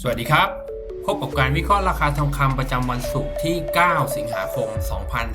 สวัสดีครับ พบกับการวิเคราะห์ราคาทองคำประจำวันศุกร์ที่ 9 สิงหาคม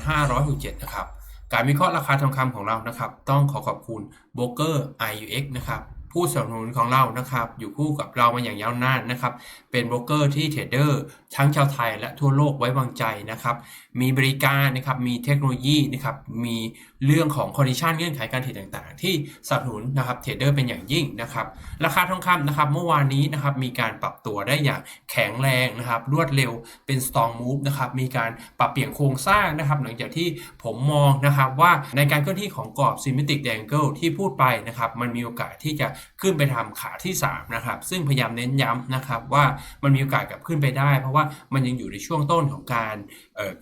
2567 นะครับ การวิเคราะห์ราคาทองคำของเรานะครับ ต้องขอขอบคุณโบรกเกอร์ IUX นะครับผู้สนับสนุนของเรานะครับ อยู่คู่กับเรามาอย่างยาวนานนะครับ เป็นโบรกเกอร์ที่เทรดเดอร์ ทั้งชาวไทยและทั่วโลกไว้วางใจนะครับ มีบริการนะครับ มีเทคโนโลยีนะครับ มีเรื่องของคอนดิชันเงื่อนไขการเทรดต่างๆ ที่สนับสนุนนะครับเทรดเดอร์เป็นอย่างยิ่งนะครับ ราคาทองคำนะครับเมื่อวานนี้นะครับมีการปรับตัวได้อย่างแข็งแรงนะครับ รวดเร็วเป็น strong move นะครับมีการปรับเปลี่ยนโครงสร้างนะครับ หลังจากที่ผมมองนะครับว่าในการเคลื่อนที่ของกรอบ symmetric triangle ที่พูดไปนะครับมันมีโอกาสที่จะขึ้นไปทำขาที่3นะครับซึ่งพยายามเน้นย้ำนะครับว่ามันมีโอกาสกับขึ้นไปได้เพราะว่ามันยังอยู่ในช่วงต้นของการ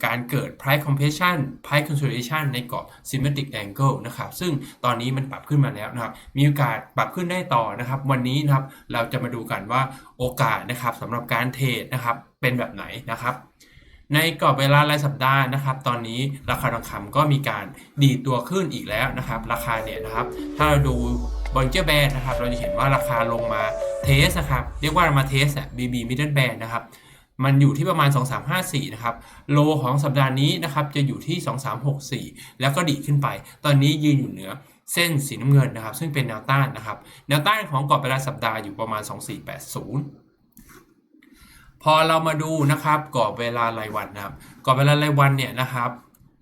การเกิด price compression price consolidation ในกรอบ symmetric angle นะครับซึ่งตอนนี้มันปรับขึ้นมาแล้วนะครับมีโอกาสปรับขึ้นได้ต่อนะครับ วันนี้นะครับเราจะมาดูกันว่าโอกาสนะครับสำหรับการเทรดนะครับเป็นแบบไหนนะครับในกรอบเวลารายสัปดาห์นะครับ ตอนนี้ราคาทองคำก็มีการดีดตัวขึ้นอีกแล้วนะครับ ราคาเนี่ยนะครับ ถ้าเราดูบนเจอร์แบนนะครับ เราจะเห็นว่าราคาลงมาเทสนะครับ เรียกว่ามาเทสอะ BB Middle Band นะครับ มันอยู่ที่ประมาณ 2354 นะครับ โลของสัปดาห์นี้นะครับจะอยู่ที่ 2364 แล้วก็ดีขึ้นไป ตอนนี้ยืนอยู่เหนือเส้นสีน้ำเงินนะครับ ซึ่งเป็นแนวต้านนะครับ แนวต้านของกรอบเวลาสัปดาห์อยู่ประมาณ 2480พอเรามาดูนะครับกรอบเวลารายวันนะครับกรอบเวลารายวันเนี่ยนะครับ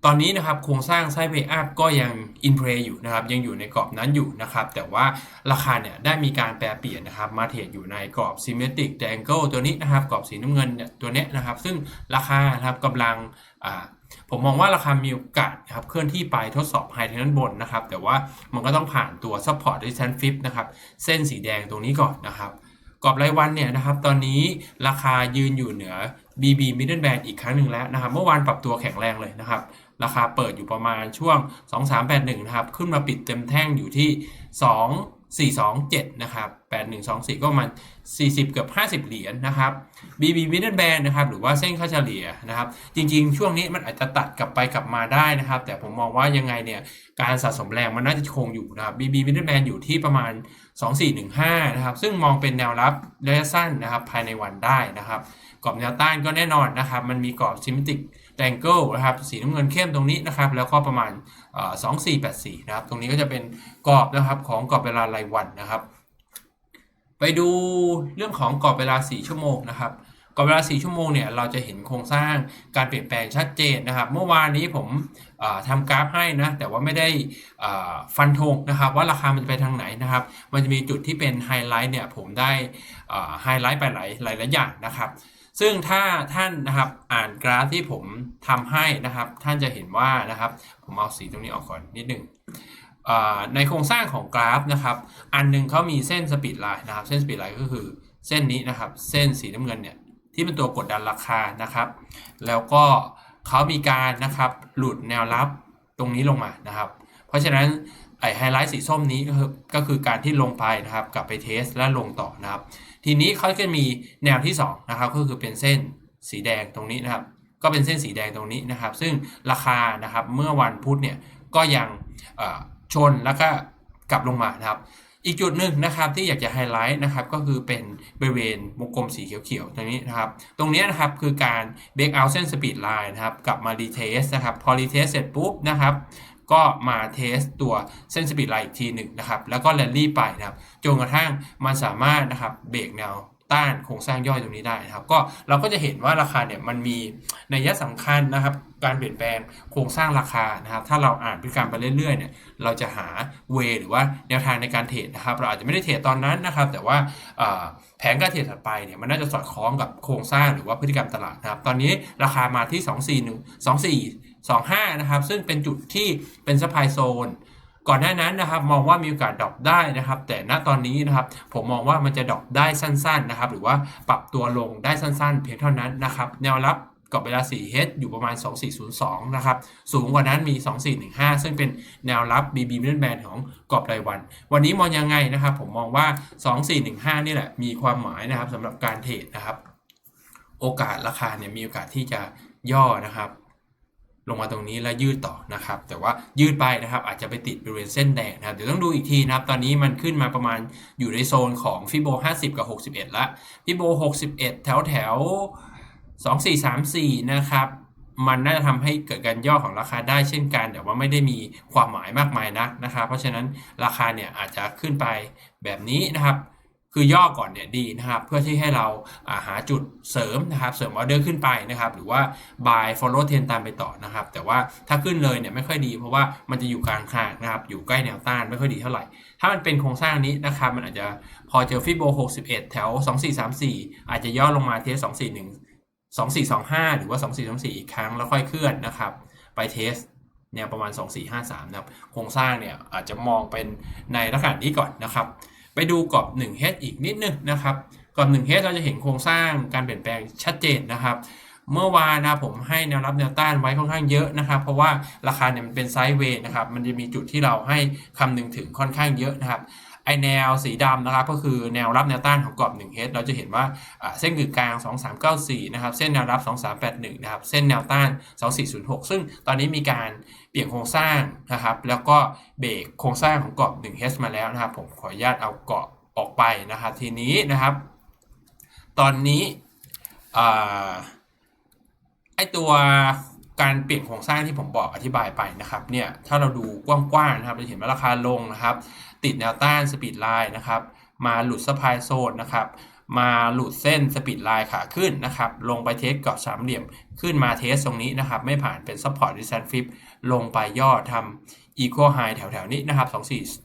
ตอนนี้นะครับโครงสร้างไซด์เวย์อัพก็ยังอินเพรอยู่นะครับยังอยู่ในกรอบนั้นอยู่นะครับแต่ว่าราคาเนี่ยได้มีการแปรเปลี่ยนนะครับมาเทรดอยู่ในกรอบ symmetric triangle ตัวนี้นะครับกรอบสีน้ำเงินเนี่ยตัวเนี้ยนะครับซึ่งราคานะครับกำลังผมมองว่าราคามีโอกาสนะครับเคลื่อนที่ไปทดสอบไฮเทางด้านบนนะครับแต่ว่ามันก็ต้องผ่านตัว support resistance flip นะครับเส้นสีแดงตรงนี้ก่อนนะครับกรอบรายวันเนี่ยนะครับตอนนี้ราคายืนอยู่เหนือ BB Middle Band อีกครั้งหนึ่งแล้วนะครับเมื่อวานปรับตัวแข็งแรงเลยนะครับ ราคาเปิดอยู่ประมาณช่วง 2381 นะครับ ขึ้นมาปิดเต็มแท่งอยู่ที่ 2427 นะครับ 8124 ก็ประมาณ 40 เกือบ 50 เหรียญนะครับ BB Middle Band นะครับหรือว่าเส้นค่าเฉลี่ยนะครับ จริงๆ ช่วงนี้มันอาจจะตัดกลับไปกลับมาได้นะครับ แต่ผมมองว่ายังไงเนี่ย การสะสมแรงมันน่าจะคงอยู่นะครับ BB Middle Band อยู่ที่ประมาณ 2415 นะครับ ซึ่งมองเป็นแนวรับระยะสั้นนะครับภายในวันได้นะครับกรอบแนวต้านก็แน่นอนนะครับ มันมีกรอบซิมิติก symmetric triangle นะครับสีน้ำเงินเข้มตรงนี้นะครับแล้วก็ประมาณเอ่อ2484นะครับตรงนี้ก็จะเป็นกรอบนะครับของกรอบเวลารายวันนะครับ ไปดูเรื่องของกรอบเวลา 4 ชั่วโมงนะครับกรอบเวลา 4 ชั่วโมง เนี่ย เราจะเห็นโครงสร้างการเปลี่ยนแปลงชัดเจนนะครับ เมื่อวานนี้ผมทำกราฟให้นะ แต่ว่าไม่ได้ฟันธงนะครับ ว่าราคามันจะไปทางไหนนะครับ มันจะมีจุดที่เป็นไฮไลท์เนี่ย ผมได้ไฮไลท์ไปหลายหลายหลายอย่างนะครับ ซึ่งถ้าท่านนะครับอ่านกราฟที่ผมทำให้นะครับ ท่านจะเห็นว่านะครับ ผมเอาสีตรงนี้ออกก่อนนิดหนึ่งในโครงสร้างของกราฟนะครับ อันหนึงเขามีเส้นสปีดไลน์นะครับ เส้นสปีดไลน์ก็คือเส้นนี้นะครับ เส้นสีน้ำเงินเนี่ยที่เป็นตัวกดดันราคานะครับ แล้วก็เขามีการนะครับหลุดแนวรับตรงนี้ลงมานะครับ เพราะฉะนั้นไอไฮไลท์สีส้มนี้ก็คือก็คือการที่ลงไปนะครับ กลับไปเทสและลงต่อนะครับ ทีนี้เขาจะมีแนวที่2นะครับก็คือเป็นเส้นสีแดงตรงนี้นะครับ ก็เป็นเส้นสีแดงตรงนี้นะครับ ซึ่งราคานะครับเมื่อวันพุธเนี่ยก็ยังชนแล้วก็กลับลงมานะครับ อีกจุดหนึ่งนะครับที่อยากจะไฮไลท์นะครับก็คือเป็นบริเวณวงกลมสีเขียวๆตรงนี้นะครับ ตรงนี้นะครับคือการเบรกเอาเส้นสปีดไลน์นะครับกลับมารีเทสนะครับ พอรีเทสเสร็จปุ๊บนะครับ ก็มาเทสตัวเส้นสปีดไลน์อีกทีหนึ่งนะครับ แล้วก็แรลลี่ไปนะครับจนกระทั่งมันสามารถนะครับเบรกแนวต้านโครงสร้างย่อยตรงนี้ได้นะครับ ก็เราก็จะเห็นว่าราคาเนี่ยมันมีนัยสำคัญนะครับ การเปลี่ยนแปลงโครงสร้างราคานะครับ ถ้าเราอ่านพฤติกรรมไปเรื่อยๆเนี่ยเราจะหาเวหรือว่าแนวทางในการเทรดนะครับ เราอาจจะไม่ได้เทรดตอนนั้นนะครับ แต่ว่าแผนการเทรดถัดไปเนี่ยมันน่าจะสอดคล้องกับโครงสร้างหรือว่าพฤติกรรมตลาดนะครับ ตอนนี้ราคามาที่ 241 24 25 นะครับ ซึ่งเป็นจุดที่เป็นซัพพลายโซนก่อนหน้านั้นนะครับมองว่ามีโอกาสดรอปได้นะครับ แต่ณตอนนี้นะครับผมมองว่ามันจะดรอปได้สั้นๆนะครับ หรือว่าปรับตัวลงได้สั้นๆ เพียงเท่านั้นนะครับแนวรับกรอบเวลา 4H อยู่ประมาณ 2402 นะครับ สูงกว่านั้นมี 2415 ซึ่งเป็นแนวรับ BB Middle Band ของกรอบรายวัน วันนี้มองยังไงนะครับ ผมมองว่า 2415 นี่แหละ มีความหมายนะครับสำหรับการเทรดนะครับ โอกาสราคาเนี่ยมีโอกาสที่จะย่อนะครับ ลงมาตรงนี้แล้วยืดต่อนะครับ แต่ว่ายืดไปนะครับ อาจจะไปติดบริเวณเส้นแดงนะครับ เดี๋ยวต้องดูอีกทีนะครับ ตอนนี้มันขึ้นมาประมาณอยู่ในโซนของฟิโบ 50 กับ 61 ละฟิโบ 61 แถวแถว 2434 นะครับ มันน่าจะทำให้เกิดการย่อของราคาได้เช่นกัน แต่ว่าไม่ได้มีความหมายมากมายนักนะครับ เพราะฉะนั้นราคาเนี่ยอาจจะขึ้นไปแบบนี้นะครับ คือย่อก่อนเนี่ยดีนะครับ เพื่อที่ให้เราาหาจุดเสริมนะครับ เสริมออเดอร์ขึ้นไปนะครับ หรือว่า buy follow trend ตามไปต่อนะครับ แต่ว่าถ้าขึ้นเลยเนี่ยไม่ค่อยดี เพราะว่ามันจะอยู่กลางคางนะครับ อยู่ใกล้แนวต้านไม่ค่อยดีเท่าไหร่ ถ้ามันเป็นโครงสร้างนี้นะครับ มันอาจจะพอเจอฟิโบ 61 แถว 2434 อาจจะย่อลงมาเทส 241 2425 หรือว่า 2424 อีกครั้งแล้วค่อยเคลื่อนนะครับ ไปเทสแนวประมาณ 2453 นะครับ โครงสร้างเนี่ยอาจจะมองเป็นในลักษณะนี้ก่อนนะครับ ไปดูกรอบ 1H อีกนิดนึงนะครับกรอบ 1H เราจะเห็นโครงสร้างการเปลี่ยนแปลงชัดเจนนะครับเมื่อวานนะผมให้แนวรับแนวต้านไว้ค่อนข้างเยอะนะครับ เพราะว่าราคาเนี่ยมันเป็นไซด์เวย์นะครับ มันจะมีจุดที่เราให้คำนึงถึงค่อนข้างเยอะนะครับ ไอแนวสีดำนะครับก็คือแนวรับแนวต้านของกรอบ 1H เราจะเห็นว่าเส้นกึ่งกลาง 2394 นะครับ เส้นแนวรับ 2381 นะครับ เส้นแนวต้าน 2406 ซึ่งตอนนี้มีการเปลี่ยนโครงสร้างนะครับ แล้วก็เบรกโครงสร้างของกรอบ 1H มาแล้วนะครับ ผมขออนุญาตเอาเกาะออกไปนะครับ ทีนี้นะครับ ตอนนี้ไอตัวการเปลี่ยนโครงสร้างที่ผมบอกอธิบายไปนะครับเนี่ยถ้าเราดูกว้างๆนะครับ จะเห็นว่าราคาลงนะครับ ติดแนวต้านสปีดไลน์นะครับ มาหลุดสปายโซนนะครับ มาหลุดเส้นสปีดไลน์ขาขึ้นนะครับ ลงไปเทสกรอบสามเหลี่ยม ขึ้นมาเทสตรงนี้นะครับ ไม่ผ่านเป็นซัพพอร์ตดิสแทนฟิปลงไปย่อทำ อีโคไฮแถวๆนี้นะครับ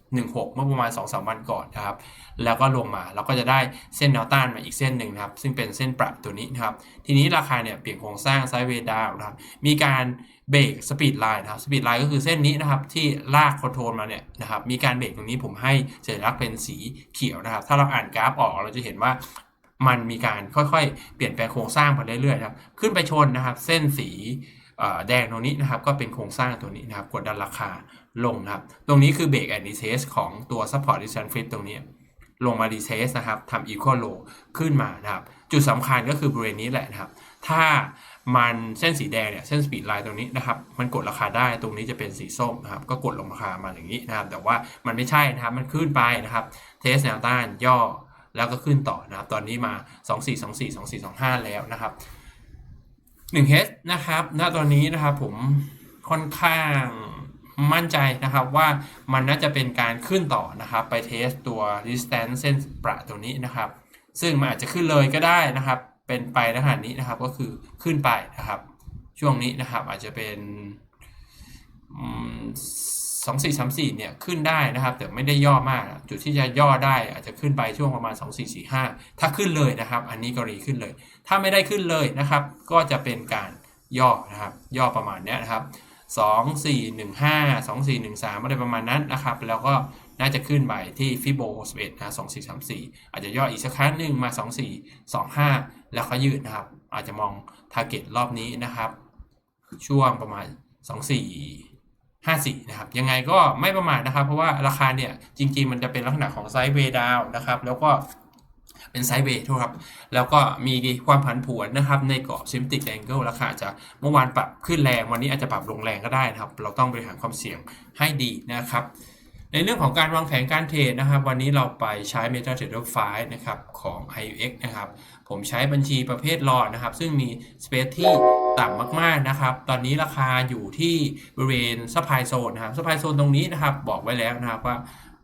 2416 เมื่อประมาณ 2-3 วันก่อนนะครับ แล้วก็ลงมาเราก็จะได้เส้นแนวต้านมาอีกเส้นหนึ่งนะครับ ซึ่งเป็นเส้นปรับตัวนี้นะครับ ทีนี้ราคาเนี่ยเปลี่ยนโครงสร้างไซด์เวดาวนะครับ มีการเบรกสปีดไลน์นะครับสปีดไลน์ก็คือเส้นนี้นะครับที่ลากคอนโทรลมาเนี่ยนะครับมีการเบรกตรงนี้ผมให้สัญลักษณ์เป็นสีเขียวนะครับ ถ้าเราอ่านกราฟออกเราจะเห็นว่ามันมีการค่อยๆ เปลี่ยนแปลงโครงสร้างไปเรื่อยๆนะครับ ขึ้นไปชนนะครับ เส้นสีแดงตรงนี้นะครับ ก็เป็นโครงสร้างตัวนี้นะครับ กดดันราคา ลงนะครับ ตรงนี้คือเบรกแอนดิเซสของตัว support resistance flip ตรงนี้ ลงมาดีเซสนะครับทำ equal low ขึ้นมานะครับ จุดสำคัญก็คือบริเวณนี้แหละนะครับ ถ้ามันเส้นสีแดงเนี่ยเส้นสปีดไลน์ตรงนี้นะครับ มันกดราคาได้ตรงนี้จะเป็นสีส้มนะครับ ก็กดลงราคามาอย่างนี้นะครับ แต่ว่ามันไม่ใช่นะครับ มันขึ้นไปนะครับ เทสแนวต้านย่อแล้วก็ขึ้นต่อนะครับ ตอนนี้มา 2424 2425 แล้วนะครับ1 h นะครับ ณ ตอนนี้นะครับผมค่อนข้าง มั่นใจนะครับว่ามันน่าจะเป็นการขึ้นต่อนะครับไปเทสตัว distance เส้นประตัวนี้นะครับ ซึ่งมันอาจจะขึ้นเลยก็ได้นะครับ เป็นไปในขณะนี้นะครับก็คือขึ้นไปนะครับ ช่วงนี้นะครับอาจจะเป็นสองสี่สามสี่เนี่ยขึ้นได้นะครับ แต่ไม่ได้ย่อมาก จุดที่จะย่อได้อาจจะขึ้นไปช่วงประมาณ2 4 4 5ถ้าขึ้นเลยนะครับ อันนี้กรณีขึ้นเลย ถ้าไม่ได้ขึ้นเลยนะครับ ก็จะเป็นการย่อนะครับ ย่อประมาณนี้นะครับ 2 4 1 5 2 4 1 3 อะไรประมาณนั้นนะครับ แล้วก็น่าจะขึ้นไปที่ฟิโบ61นะ2 4 3 4 อาจจะย่ออีกสักครั้งหนึ่งมา 2 4 2 5 แล้วก็ยืดนะครับ อาจจะมองทาร์เก็ตรอบนี้นะครับ ช่วงประมาณ 2 4 54 นะครับ ยังไงก็ไม่ประมาทนะครับ เพราะว่าราคาเนี่ยจริงๆ มันจะเป็นลักษณะของไซด์เวดาวนะครับ แล้วก็ เป็นไซด์เวย์ทุกครับ แล้วก็มีความผันผวนนะครับ ในกรอบซิมติกแองเกิลราคาจะเมื่อวานปรับขึ้นแรงวันนี้อาจจะปรับลงแรงก็ได้นะครับ เราต้องบริหารความเสี่ยงให้ดีนะครับ ในเรื่องของการวางแผนการเทรดนะครับ วันนี้เราไปใช้ MetaTrader 5นะครับของ IUX นะครับ ผมใช้บัญชีประเภทรอนะครับ ซึ่งมีสเปซที่ต่ำมากๆนะครับ ตอนนี้ราคาอยู่ที่บริเวณซัพพลายโซนนะครับซัพพลายโซนตรงนี้นะครับ บอกไว้แล้วนะครับว่า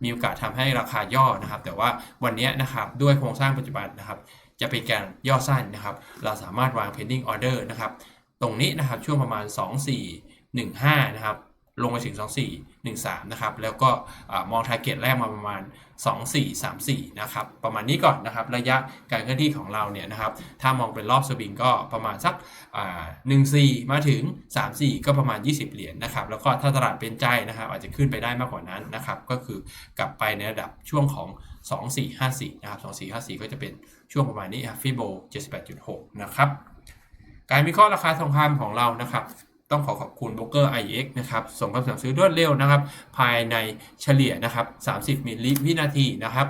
มีโอกาสทำให้ราคาย่อนะครับ แต่ว่าวันนี้นะครับด้วยโครงสร้างปัจจุบันนะครับ จะเป็นการย่อสั้นนะครับ เราสามารถวาง pending order นะครับ ตรงนี้นะครับช่วงประมาณ 2415 นะครับ ลงมาถึง 2413 นะครับ แล้วก็มอง target แรกมาประมาณ 2434 นะครับ ประมาณนี้ก่อนนะครับ ระยะการเคลื่อนที่ของเราเนี่ยนะครับ ถ้ามองเป็นรอบสวิงก็ประมาณสัก14 มาถึง 34 ก็ประมาณ 20 เหรียญนนะครับ แล้วก็ถ้าตลาดเป็นใจนะครับ อาจจะขึ้นไปได้มากกว่านั้นนะครับ ก็คือกลับไปในระดับช่วงของ 2454 นะครับ 2454 ก็จะเป็นช่วงประมาณนี้ครับฟิโบ78.6 นะครับ การวิเคราะห์ราคาทองคำของเรานะครับ ต้องขอขอบคุณโบรกเกอร์ IEX นะครับ ส่งคำสั่งซื้อรวดเร็วนะครับ ภายในเฉลี่ยนะครับ 30 มิลลิวินาทีนะครับ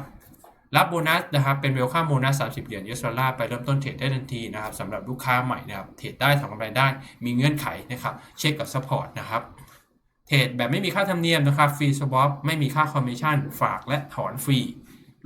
รับโบนัสนะครับเป็นเวลค่าโบนัส 30 เหรียญ US ดอลลาร์ไปเริ่มต้นเทรดได้ทันทีนะครับสำหรับลูกค้าใหม่นะครับเทรดได้ทำกำไรได้มีเงื่อนไขนะครับเช็คกับซัพพอร์ตนะครับเทรดแบบไม่มีค่าธรรมเนียมนะครับฟรีสวอปไม่มีค่าคอมมิชชั่นฝากและถอนฟรี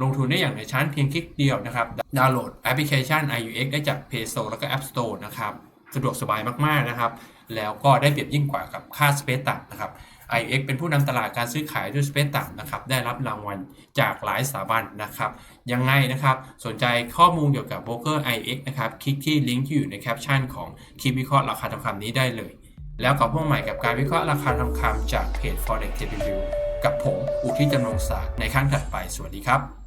ลงทุนได้อย่างในชั้นเพียงคลิกเดียวนะครับ ดาวน์โหลดแอปพลิเคชัน IUX ได้จาก Play Store แล้วก็ App Store นะครับ สะดวกสบายมาก ๆ นะครับ แล้วก็ได้เปรียบยิ่งกว่ากับค่าสเปซต่ำนะครับ IX เป็นผู้นำตลาดการซื้อขายด้วยสเปซต่ำนะครับ ได้รับรางวัลจากหลายสถาบันนะครับ ยังไงนะครับ สนใจข้อมูลเกี่ยวกับโบรกเกอร์ IX นะครับ คลิกที่ลิงก์ที่อยู่ในแคปชั่นของคลิปวิเคราะห์ราคาทองคำนี้ได้เลย แล้วกับพวกใหม่กับการวิเคราะห์ราคาทองคำจากเพจ Forex Review กับผม อุทิศจำนงศาสตร์ในครั้งถัดไป สวัสดีครับ